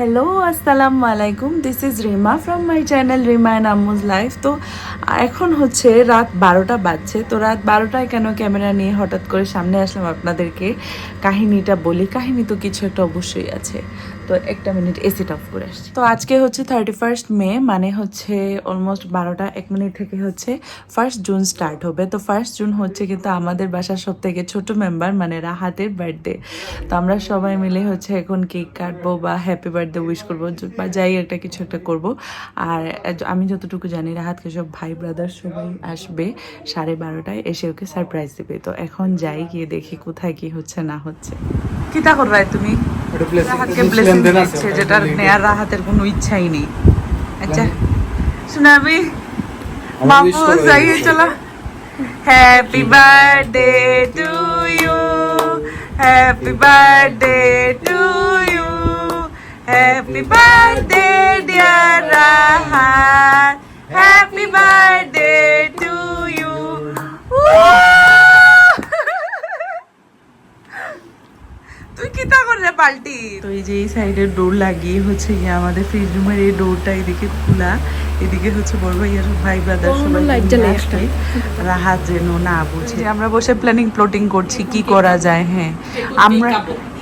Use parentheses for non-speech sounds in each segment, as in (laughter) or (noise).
Hello আসসালামু আলাইকুম this is Rima from my channel Rima and Ammu's life তো, এখন হচ্ছে রাত বারোটা বাজছে। তো রাত বারোটায় কেন ক্যামেরা নিয়ে হঠাৎ করে সামনে আসলাম আপনাদেরকে? কাহিনীটা বলি। কাহিনী তো কিছু একটা অবশ্যই আছে। তো একটা মিনিট এসিটা অফ করে আসছি। তো আজকে হচ্ছে থার্টি ফার্স্ট মে মানে হচ্ছে অলমোস্ট বারোটা এক মিনিট থেকে হচ্ছে ফার্স্ট জুন স্টার্ট হবে। তো ফার্স্ট জুন হচ্ছে কিন্তু আমাদের বাসার সব থেকে ছোট মেম্বার মানে রাহাতের বার্থডে তো আমরা সবাই মিলে হচ্ছে এখন কেক কাটবো বা হ্যাপি বার্থডে উইশ করব বা যাই একটা কিছু একটা করব। আর আমি যতটুকু জানি রাহাতকে সব ভাই ব্রাদার সবাই আসবে সাড়ে বারোটায় এসে ওকে সারপ্রাইজ দেবে। তো এখন যাই গিয়ে দেখি কোথায় কি হচ্ছে না হচ্ছে। কি তা কর রায় তুমি রাহাতকে ব্লেসিং দিচ্ছে যেটা নেয়ার রাহাতের কোনো ইচ্ছাই নেই। আচ্ছা শোনাবি বাবু যাইয়ে চলো। Happy birthday to you happy birthday to you happy birthday dear Rahat পাল্টি। তো এই যে এই সাইডের ডোর লাগিয়ে হচ্ছে গিয়ে আমাদের ফ্রিজ রুমের এই ডোরটা এদিকে খোলা এদিকে হচ্ছে বড় ভাইয়ার ভাই ব্রাদার সবাই। রাহাত যেন না বুঝে। আমরা বসে প্ল্যানিং প্লটিং করছি কি করা যায় হ্যাঁ। আমরা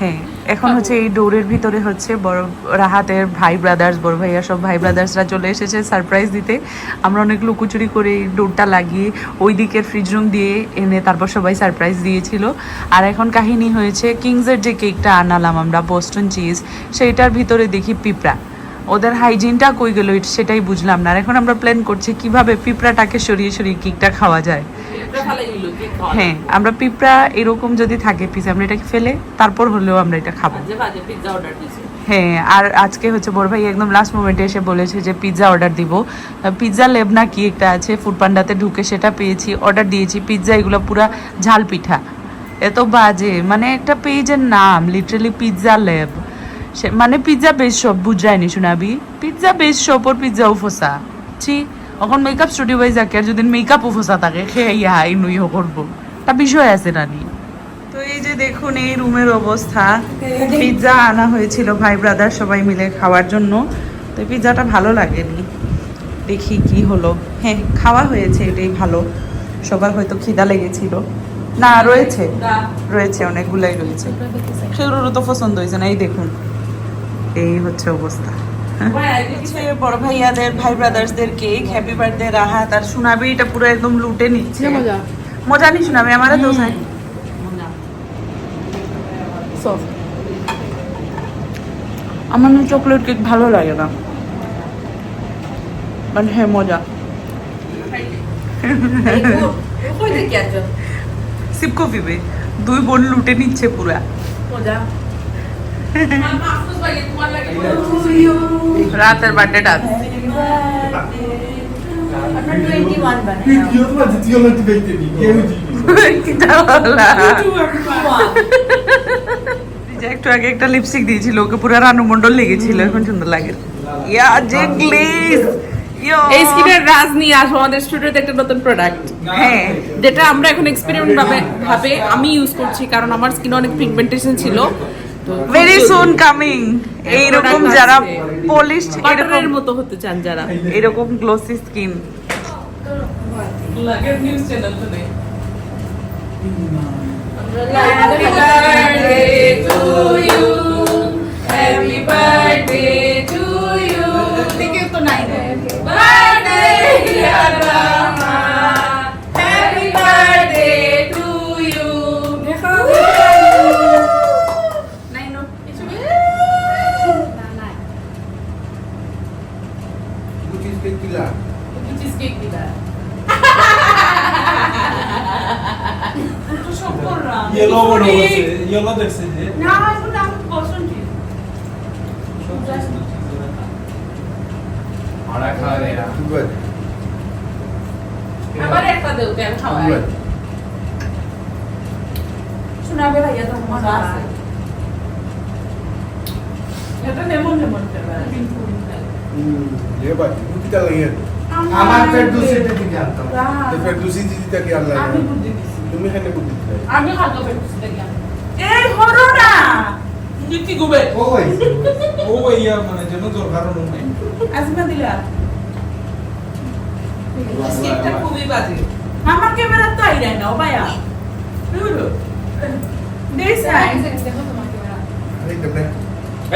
হ্যাঁ। এখন হচ্ছে এই ডোরের ভিতরে হচ্ছে বড় রাহাতের ভাই ব্রাদার্স বড় ভাইয়া সব ভাই ব্রাদার্সরা চলে এসেছে সারপ্রাইজ দিতে। আমরা অনেক লুকোচুরি করে এই ডোরটা লাগিয়ে ওই দিকের ফ্রিজ রুম দিয়ে এনে তারপর সবাই সারপ্রাইজ দিয়েছিল। আর এখন কাহিনী হয়েছে কিংসের যে কেকটা আনালাম আমরা বোস্টন চিজ সেইটার ভিতরে দেখি পিঁপড়া। ওদের হাইজিনটা কই গেল, সেটাই বুঝলাম না। আর এখন আমরা প্ল্যান করছি কীভাবে পিঁপড়াটাকে সরিয়ে সরিয়ে কেকটা খাওয়া যায়। হ্যাঁ আমরা পিঁপড়া এরকম যদি থাকে পিস আমরা এটাকে ফেলে তারপর হলেও আমরা এটা খাব। হ্যাঁ আর আজকে হচ্ছে বড় ভাই একদম লাস্ট মোমেন্টে এসে বলেছে যে পিৎজা অর্ডার দিব। পিৎজা লেব না কি একটা আছে ফুডপান্ডাতে ঢুকে সেটা পেয়েছি অর্ডার দিয়েছি পিৎজা এগুলো পুরা ঝাল পিঠা। এত বাজে মানে একটা পেজের নাম লিটারালি পিৎজা লেব। সে মানে পিৎজা বেশ সব বুঝায়নি শোনাবি? পিৎজা বেশ সব ওর পিৎজা উফোসা ছি এখন মেকআপ স্টুডিও বাই যাকে আর যদি মেকআপ উফোসা থাকে খেয়ে ইয়া এই নুইও করব তা বিষয় আছে রানী তো এই যে দেখুন এই রুমের অবস্থা। পিৎজা আনা হয়েছিল ভাই ব্রাদার সবাই মিলে খাওয়ার জন্য। তো পিৎজাটা ভালো লাগেনি। দেখি কি হলো। হ্যাঁ খাওয়া হয়েছে এটাই ভালো। সবার হয়তো খিদা লেগেছিল। না রয়েছে। রয়েছে অনেকগুলাই রয়েছে। সেগুলো তো পছন্দ হয়েছে না এই দেখুন। এই হচ্ছে অবস্থা। বড় ভাইয়াদের ভাই ব্রাদার্সদের কেক হ্যাপি বার্থডে রাহাত আর সুনাবি এটা পুরো একদম লুটে নিচ্ছে। মজা। মজা নি শোনাবে আমার তো আমার না চকলেট কেক ভালো লাগে না। মানে হ্যাঁ মজা। সিপকো পিবে দুই বোন লুটে নিচ্ছে পুরা। (laughs) রাতের বার্থডেটা একটু আগে একটা লিপস্টিক দিয়েছিল ওকে পুরো রানু মন্ডল লেগেছিল এখন সুন্দর লাগে। ইয়া যে গ্লেজ এই স্কিনের রাজ নিয়ে আসব আমাদের স্টুডিওতে একটা নতুন প্রোডাক্ট হ্যাঁ। যেটা আমরা এখন এক্সপেরিমেন্ট ভাবে ভাবে আমি ইউজ করছি কারণ আমার স্কিনে অনেক পিগমেন্টেশন ছিল। ভেরি সুন কামিং এইরকম যারা বাটারের এরকম মতো হতে চান যারা। এরকম glossy skin yellow হচ্ছে ইয়েলো দেখছে যে ভাড়া খাওয়া দেয় না আবার একটা দেও কেন খাওয়াই শোনাবে ভাইয়া তো মজা আছে এটা লেমন লেমন ये बात बुद्धि का नहीं है আমার পেট দূষিত থেকে আনতাম तो फिर दूसरी चीज तक क्या আমি लगा বুদ্ধি দিছি तुम्हें कहने बुद्धि दिलाई আমি খাদ্য পেট দিছি দেখি এই না। ও মানে যেন তোর কারণ নাই আজমা দিলা। স্কেটটা খুবই বাজে। আমার ক্যামেরা তো আইরাই না ও ভাইয়া। দেখ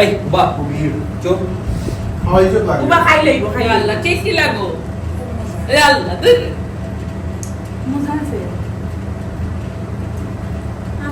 এই হয় যে লাগে। খাই লইব খাই আল্লাহ কে কি লাগো আল্লাহ মজা আছে আমার রোজিও খাওয়া লাগে ভিতর থেকে বাড়ি হাউসটা ডিজাইন আর বলি আসব নাকি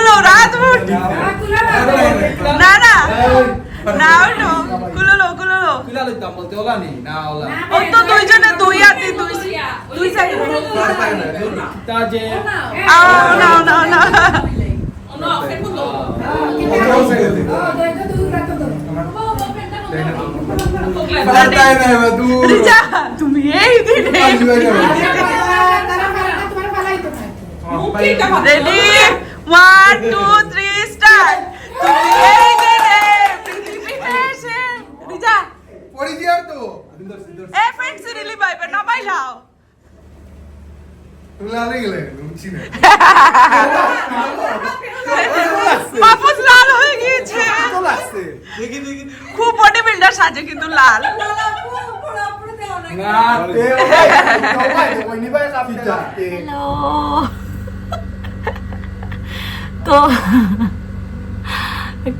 কুলো লো রাত না না না ওটো কুলো লো কুলো লো কুলা লইতাম বলতে ওলা নেই না ওলা ও তো দুইজনে দুই হাতে দুই দুই সাইড তা যে আও না না না তুমি এই দিনে ready one two three start তুমি এই দিনে পৃথিবীতে এসে রিজা পড়ি দিয়ার তো এ ফ্রেন্ডস রিলি বাইবে না বাইলাও তুমি লালে গেলে বুঝছি না মাহফুজ লাল হয়ে গিয়েছে। দেখি দেখি খুব বডি বিল্ডার সাজে কিন্তু লাল। না তো।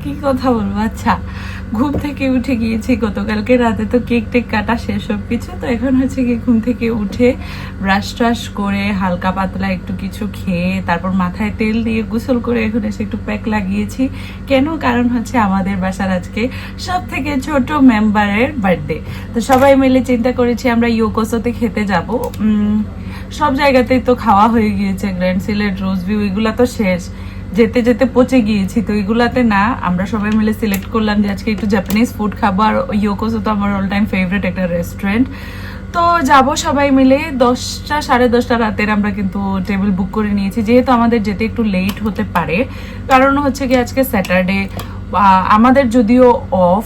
কি কথা বলব? আচ্ছা ঘুম থেকে উঠে গিয়েছি গতকালকে, রাতে তো কেক টেক কাটা শেষ সব কিছু তো এখন হচ্ছে কি ঘুম থেকে উঠে ব্রাশ ট্রাশ করে হালকা পাতলা একটু কিছু খেয়ে, তারপর মাথায় তেল দিয়ে গোসল করে এখন এসে একটু প্যাক লাগিয়েছি। কেন? কারণ হচ্ছে আমাদের বাসার আজকে সব থেকে ছোট মেম্বারের বার্থডে তো সবাই মিলে চিন্তা করেছি আমরা ইয়োকোসোতে খেতে যাব। সব জায়গাতেই তো খাওয়া হয়ে গিয়েছে, গ্র্যান্ড সিলেট, রোজ ভিউ, এগুলা তো শেষ। যেতে যেতে পচে গিয়েছি, তো এগুলাতে না, আমরা সবাই মিলে সিলেক্ট করলাম যে আজকে একটু জাপানিজ ফুড খাব, আর ইয়োকোসো তো আমার অল টাইম ফেভারিট একটা রেস্টুরেন্ট তো যাব সবাই মিলে, দশটা, সাড়ে দশটা রাতের আমরা কিন্তু টেবিল বুক করে নিয়েছি, যেহেতু আমাদের যেতে একটু লেট হতে পারে। কারণ হচ্ছে কি, আজকে স্যাটারডে আমাদের যদিও অফ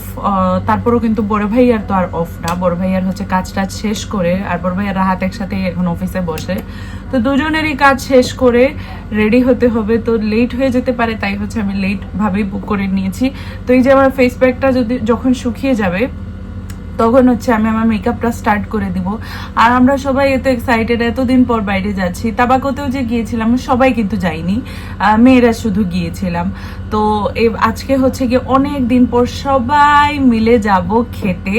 তারপরেও কিন্তু বড় ভাইয়ার তো আর অফ না। বড় ভাইয়ার হচ্ছে কাজ টাজ শেষ করে, আর বড় ভাইয়ার হাত একসাথে এখন অফিসে বসে। তো দুজনেরই কাজ শেষ করে রেডি হতে হবে। তো লেট হয়ে যেতে পারে, তাই হচ্ছে আমি লেট ভাবেই বুক করে নিয়েছি। তো এই যে আমার ফেস প্যাকটা যদি যখন শুকিয়ে যাবে তখন হচ্ছে আমি আমার মেকআপটা স্টার্ট করে দিব। আর আমরা সবাই এত এক্সাইটেড এতদিন পর বাইরে যাচ্ছি, তাবাকোতেও যে গিয়েছিলাম, সবাই কিন্তু যাইনি মেয়েরা শুধু গিয়েছিলাম। তো আজকে হচ্ছে গিয়ে অনেক দিন পর সবাই মিলে যাব খেতে।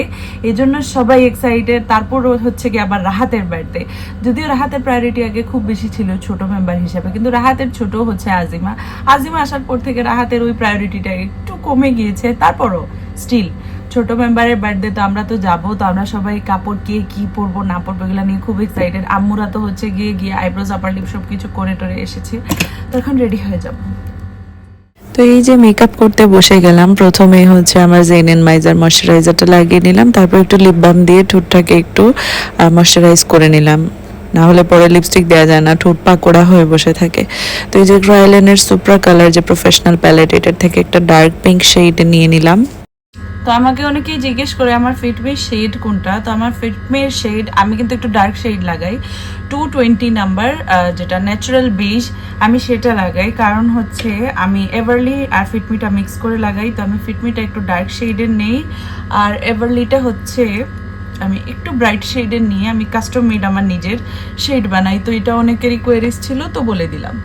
এই জন্য সবাই এক্সাইটেড তারপর হচ্ছে গিয়ে আবার রাহাতের বাড়িতে যদিও রাহাতের প্রায়োরিটি আগে খুব বেশি ছিল ছোট মেম্বার হিসাবে, কিন্তু রাহাতের ছোট হচ্ছে আজিমা। আজিমা আসার পর থেকে রাহাতের ওই প্রায়োরিটিটা একটু কমে গিয়েছে, তারপরও স্টিল ছোট মেম্বারের বার্থডে তো আমরা তো যাব, তো আমরা সবাই কাপড় কে কি পরবো, না পরবো, এগুলো নিয়ে খুব এক্সাইটেড আম্মুরা তো হচ্ছে গিয়ে গিয়ে আইব্রোজ আপার লিপ সব কিছু করে টরে এসেছে। তো এখন রেডি হয়ে যাব। তো এই যে মেকআপ করতে বসে গেলাম প্রথমে হচ্ছে আমার জেন এন মাইজার ময়শ্চারাইজারটা লাগিয়ে নিলাম, তারপর একটু লিপ বাম দিয়ে ঠোঁটটাকে একটু ময়শ্চারাইজ করে নিলাম। না হলে পরে লিপস্টিক দেওয়া যায় না, ঠোঁট পাকোড়া হয়ে বসে থাকে। তো এই যে গ্রয়ালেনের সুপ্রা কালার যে প্রফেশনাল প্যালেট এটার থেকে একটা ডার্ক পিঙ্ক শেড নিয়ে নিলাম। তো আমাকে অনেকেই জিজ্ঞেস করে, আমার ফিটমির শেড কোনটা? তো আমার ফিটমির শেড আমি কিন্তু একটু ডার্ক শেড লাগাই। টু টোয়েন্টি নাম্বার যেটা ন্যাচারাল বেজ আমি সেটা লাগাই। কারণ হচ্ছে আমি এভারলি আর ফিটমিটা মিক্স করে লাগাই, তো আমি ফিটমিটা একটু ডার্ক শেডের নেই। আর এভারলিটা হচ্ছে আমি একটু ব্রাইট শেডের নিয়ে আমি কাস্টম মেড আমার নিজের শেড বানাই। তো এটা অনেকেরই কোয়েরিজ ছিল, তো বলে দিলাম।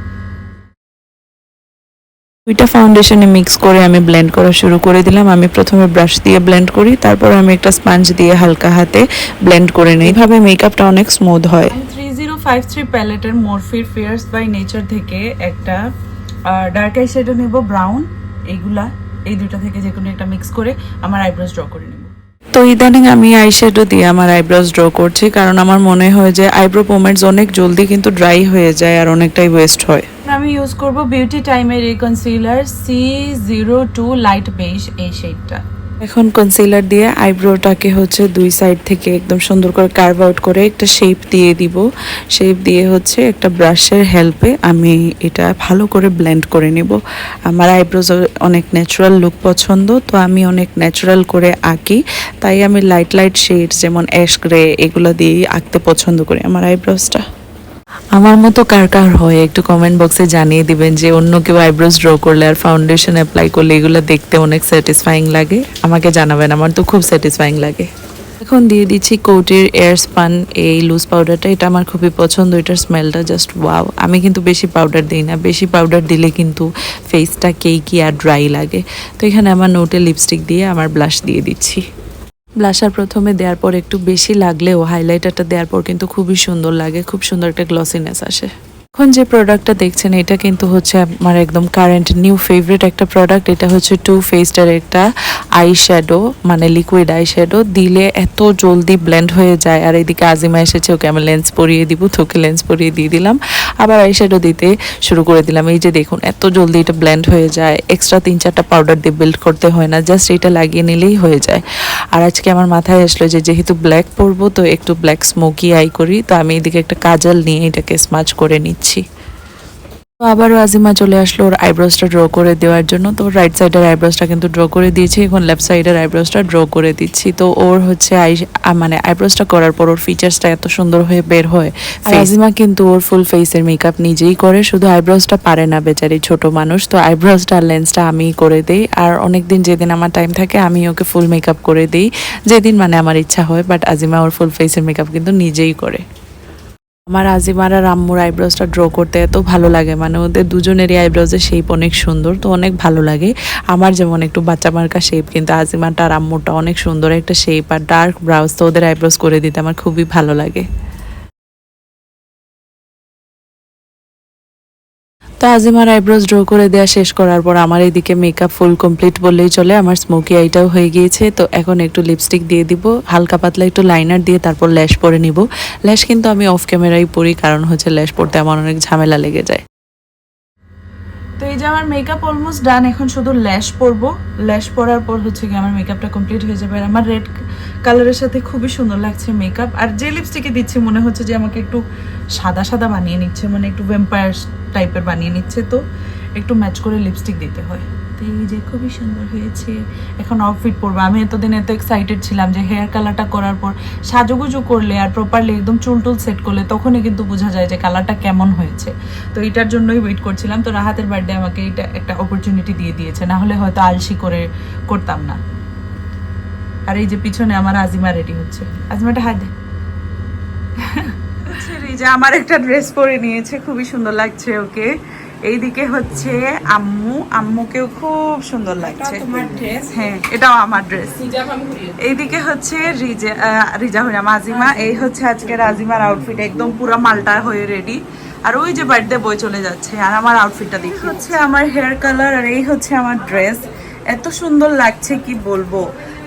দুইটা ফাউন্ডেশনে মিক্স করে আমি ব্লেন্ড করা শুরু করে দিলাম। আমি প্রথমে ব্রাশ দিয়ে ব্লেন্ড করি তারপর আমি একটা স্পাঞ্জ দিয়ে হালকা হাতে ব্লেন্ড করে নিই। এইভাবে মেকআপটা অনেক স্মুথ হয়। থ্রি জিরো ফাইভ থ্রি প্যালেটের মোরফির ফেয়ার্স বাই নেচার থেকে একটা ডার্ক আই শেডও নেব ব্রাউন এইগুলা এই দুইটা থেকে যে কোনো একটা মিক্স করে আমার আইব্রোজ ড্র করে নেব। তো ইদানিং আমি আইশ্যাডো দিয়ে আমার আইব্রোজ ড্র করছি কারণ আমার মনে হয় যে আইব্রো পোমেন্টস অনেক জলদি কিন্তু ড্রাই হয়ে যায় আর অনেকটাই ওয়েস্ট হয়। আমি ইউজ করব বিউটি টাইমের এই concealer C zero two light beige এই শেডটা এখন কনসিলার দিয়ে আইব্রোটাকে হচ্ছে দুই সাইড থেকে একদম সুন্দর করে কার্ভ আউট করে একটা শেপ দিয়ে দিব। শেপ দিয়ে হচ্ছে একটা ব্রাশের হেল্পে আমি এটা ভালো করে ব্লেন্ড করে নেব। আমার আইব্রোজ অনেক ন্যাচারাল লুক পছন্দ, তো আমি অনেক ন্যাচারাল করে আঁকি। তাই আমি লাইট লাইট শেডস যেমন অ্যাশ গ্রে এগুলো দিয়েই আঁকতে পছন্দ করি আমার আইব্রোজটা আমার মতো কার কার হয়? একটু কমেন্ট বক্সে জানিয়ে দিবেন যে অন্য কেউ আইব্রোজ ড্র করলে আর ফাউন্ডেশন অ্যাপ্লাই করলে এগুলো দেখতে অনেক স্যাটিসফাইং লাগে। আমাকে জানাবেন, আমার তো খুব স্যাটিসফাইং লাগে। এখন দিয়ে দিচ্ছি কোটির এয়ার স্পান এই লুজ পাউডারটা এটা আমার খুবই পছন্দ, এটার স্মেলটা জাস্ট ওয়াও আমি কিন্তু বেশি পাউডার দিই না, বেশি পাউডার দিলে কিন্তু ফেসটা কেকি আর ড্রাই লাগে। তো এখানে আমার নোটে লিপস্টিক দিয়ে আমার ব্লাশ দিয়ে দিচ্ছি। ব্লাশার প্রথমে দেওয়ার পর একটু বেশি লাগলেও হাইলাইটারটা দেওয়ার পর কিন্তু খুবই সুন্দর লাগে, খুব সুন্দর একটা গ্লসিনেস আসে। এখন যে প্রোডাক্টটা দেখছেন, এটা কিন্তু হচ্ছে আমার একদম কারেন্ট নিউ ফেভারিট একটা প্রোডাক্ট এটা হচ্ছে টু ফেসটার একটা আই শ্যাডো মানে লিকুইড আই শ্যাডো দিলে এত জলদি ব্লেন্ড হয়ে যায়, আর এদিকে আজিমা এসেছে, ওকে আমি লেন্স পরিয়ে দিব, তোকে লেন্স পরিয়ে দিয়ে দিলাম। আবার আই শ্যাডো দিতে শুরু করে দিলাম। এই যে দেখুন, এত জলদি এটা ব্ল্যান্ড হয়ে যায় এক্সট্রা তিন চারটা পাউডার দিয়ে বিল্ড করতে হয় না জাস্ট এটা লাগিয়ে নিলেই হয়ে যায়। আর আজকে আমার মাথায় আসলো যে যেহেতু ব্ল্যাক পরবো, তো একটু ব্ল্যাক স্মোকি আই করি, তো আমি এদিকে একটা কাজাল নিয়ে এটাকে স্মাচ করে নিচ্ছি। তো আবারও আজিমা চলে আসলো ওর আইব্রোসটা ড্র করে দেওয়ার জন্য। তো রাইট সাইডের আইব্রোসটা কিন্তু ড্র করে দিয়েছি এখন লেফট সাইডের আইব্রোসটা ড্র করে দিচ্ছি। তো ওর হচ্ছে আই মানে আইব্রোসটা করার পর ওর ফিচার্সটা এত সুন্দর হয়ে বের হয়। আর আজিমা কিন্তু ওর ফুল ফেসের মেকআপ নিজেই করে শুধু আইব্রোসটা পারে না বেচারি ছোট মানুষ। তো আইব্রোসটা আর লেন্সটা আমিই করে দেই। আর অনেকদিন যেদিন আমার টাইম থাকে আমি ওকে ফুল মেকআপ করে দিই। যেদিন মানে আমার ইচ্ছা হয় বাট আজিমা ওর ফুল ফেসের মেকআপ কিন্তু নিজেই করে। আমার আজিমার আর আম্মুর আইব্রোজটা ড্র করতে এত ভালো লাগে। মানে ওদের দুজনেরই আইব্রোজের শেপ অনেক সুন্দর, তো অনেক ভালো লাগে। আমার যেমন একটু বাচ্চা মার্কা শেপ কিন্তু আজিমাটা আর আম্মুরটা অনেক সুন্দর একটা শেপ আর ডার্ক ব্রাউজ তো ওদের আইব্রোজ করে দিতে আমার খুবই ভালো লাগে। তো আজিমার আইব্রোজ ড্র করে দেওয়া শেষ করার পর আমার এদিকে মেকআপ ফুল কমপ্লিট বললেই চলে, আমার স্মোকি আইটাও হয়ে গিয়েছে। তো এখন একটু লিপস্টিক দিয়ে দিব, হালকা পাতলা একটু লাইনার দিয়ে তারপর ল্যাশ পরে নিব। ল্যাশ কিন্তু আমি অফ ক্যামেরাই পরি, কারণ হচ্ছে ল্যাশ পরতে আমার অনেক ঝামেলা লেগে যায়। তো এই যে আমার মেকআপ অলমোস্ট ডান এখন শুধু ল্যাশ পরবো। ল্যাশ পরার পর হচ্ছে কি আমার মেকআপটা কমপ্লিট হয়ে যাবে। আর আমার রেড কালারের সাথে খুবই সুন্দর লাগছে মেকআপ আর যে লিপস্টিকে দিচ্ছি, মনে হচ্ছে যে আমাকে একটু সাদা সাদা বানিয়ে নিচ্ছে মানে একটু ভ্যাম্পায়ার টাইপের বানিয়ে নিচ্ছে। তো একটু ম্যাচ করে লিপস্টিক দিতে হয়। তো এই যে খুবই সুন্দর হয়েছে। এখন আউটফিট পরবো। আমি এতদিন এত এক্সাইটেড ছিলাম যে হেয়ার কালারটা করার পর সাজুগুজু করলে আর প্রপারলি একদম চুল টুল সেট করলে তখনই কিন্তু বোঝা যায় যে কালারটা কেমন হয়েছে। তো এটার জন্যই ওয়েট করছিলাম। তো রাহাতের বার্থডে আমাকে এটা একটা অপরচুনিটি দিয়ে দিয়েছে। না হলে হয়তো আলসি করে করতাম না। আর এই যে পিছনে আমার আজিমা রেডি হচ্ছে। আজিমাটা হাত দে। হচ্ছে (laughs) এই যে আমার একটা ড্রেস পরে নিয়েছে। খুবই সুন্দর লাগছে ওকে। এইদিকে হচ্ছে আম্মু। আম্মুকেও খুব সুন্দর লাগছে। হ্যাঁ এটাও আমার ড্রেস এইদিকে হচ্ছে রিজা রিজা হইয়া আজিমা এই হচ্ছে আজকে রাজিমার আউটফিট একদম পুরো মালটা হয়ে রেডি আর ওই যে বার্থডে বই চলে যাচ্ছে আর আমার আউটফিটটা দেখি। হচ্ছে আমার হেয়ার কালার আর এই হচ্ছে আমার ড্রেস এত সুন্দর লাগছে কি বলব?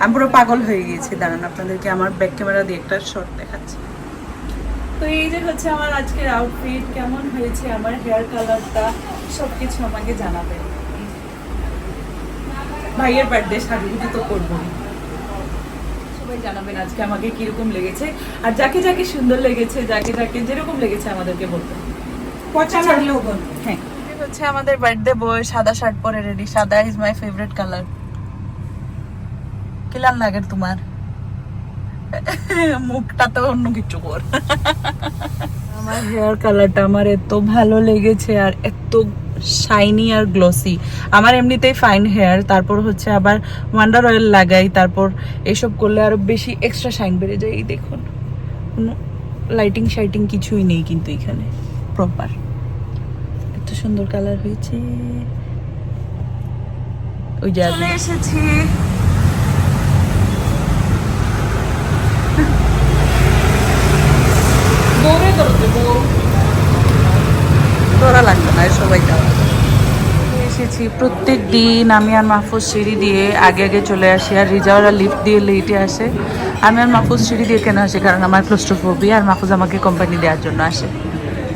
আমি পুরো পাগল হয়ে গিয়েছি। দাঁড়ান আপনাদেরকে আমার ব্যাক ক্যামেরা দিয়ে একটা শর্ট দেখাচ্ছি। তো এই যে হচ্ছে আমার আজকের আউটফিট কেমন হয়েছে আমার হেয়ার কালারটা সবকিছু আমাকে জানাবেন। ভাইয়ের বার্থডে সাজুগুজু তো করবোই সবাই জানাবেন আজকে আমাকে কীরকম লেগেছে। আর যাকে যাকে সুন্দর লেগেছে যাকে যাকে যেরকম লেগেছে আমাদেরকে বলতে পচা হ্যাঁ। হচ্ছে আমাদের বার্থডে বয় সাদা শার্ট পরে রেডি সাদা ইজ মাই ফেভারিট কালার কিলান লাগে তোমার? মুখটা তো অন্য কিছু কর। আমার হেয়ার কালারটা আমার এত ভালো লেগেছে আর এত শাইনি আর গ্লসি আমার এমনিতেই ফাইন হেয়ার তারপর হচ্ছে আবার ওয়ান্ডার অয়েল লাগাই তারপর এসব করলে আরও বেশি এক্সট্রা শাইন বেড়ে যায়। এই দেখুন কোনো লাইটিং শাইটিং কিছুই নেই কিন্তু এখানে প্রপার এত সুন্দর কালার হয়েছে। ওই যে চলে এসেছি। ধরা লাগবে না সবাই এসেছি প্রত্যেক দিন আমি আর মাহফুজ সিঁড়ি দিয়ে আগে আগে চলে আসি, আর রিজাওয়ারা লিফট দিয়ে লেটে আসে। আমি আর মাহফুজ সিঁড়ি দিয়ে কেন আসি? কারণ আমার ক্লোস্টোফোবি আর মাহফুজ আমাকে কোম্পানি দেওয়ার জন্য আসে।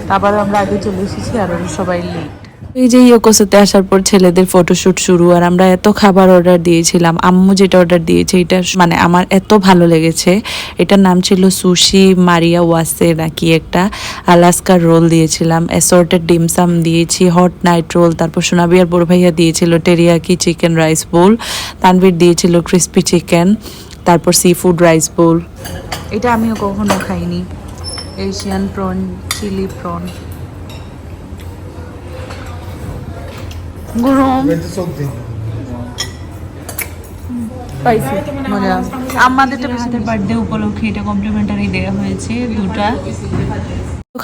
তারপরে আমরা আগে চলে এসেছি, আর সবাই লেট এই যে ইয়োকোসোতে আসার পর ছেলেদের ফটোশুট শুরু আর আমরা এত খাবার অর্ডার দিয়েছিলাম, আম্মু যেটা অর্ডার দিয়েছে এটা মানে আমার এত ভালো লেগেছে। এটার নাম ছিল সুশি মারিয়া ওয়াসে নাকি একটা আলাস্কার রোল দিয়েছিলাম অ্যাসর্টেড ডিমসাম দিয়েছি হট নাইট রোল তারপর সোনাবিয়ার বড় ভাইয়া দিয়েছিল teriyaki chicken rice bowl Tanvir দিয়েছিল ক্রিস্পি চিকেন তারপর সি ফুড রাইস বোল এটা আমিও কখনো খাইনি এশিয়ান প্রন চিলি প্রন গরম। সবজি মজা আমাদেরটা আমাদের বার্থডে উপলক্ষে এটা কমপ্লিমেন্টারি দেওয়া হয়েছে দুটা।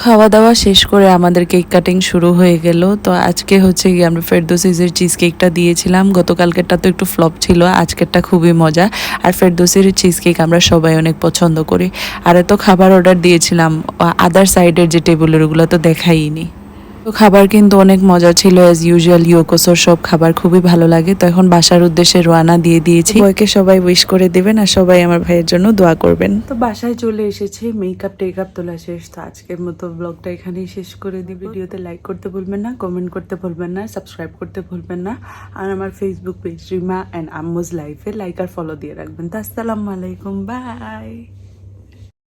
খাওয়া দাওয়া শেষ করে আমাদের কেক কাটিং শুরু হয়ে গেল। তো আজকে হচ্ছে গিয়ে আমরা ফেরদোসিজের চিজ কেকটা দিয়েছিলাম। গতকালকেরটা তো একটু ফ্লপ ছিল আজকেরটা খুবই মজা। আর ফেরদোসির চিজ কেক আমরা সবাই অনেক পছন্দ করি। আর এত খাবার অর্ডার দিয়েছিলাম আদার সাইডের যে টেবিলের ওগুলো তো দেখাইনি তো খাবার কিন্তু অনেক মজা ছিল অ্যাজ ইউজুয়াল ইউকোসোর সব খাবার খুবই ভালো লাগে। তো এখন বাসার উদ্দেশ্যে রোয়ানা দিয়ে দিয়েছি। সবাইকে সবাই উইশ করে দিবেন আর সবাই আমার ভাইয়ের জন্য দোয়া করবেন। তো বাসায় চলে এসেছে মেকআপ টেকআপ তোলা শেষ। তো আজকের মতো ব্লগটা এখানেই শেষ করে দিই। ভিডিওতে লাইক করতে ভুলবেন না কমেন্ট করতে ভুলবেন না সাবস্ক্রাইব করতে ভুলবেন না। আর আমার Facebook page Rima and Ammu's লাইফে লাইক আর ফলো দিয়ে রাখবেন। তো আসসালামু আলাইকুম বাই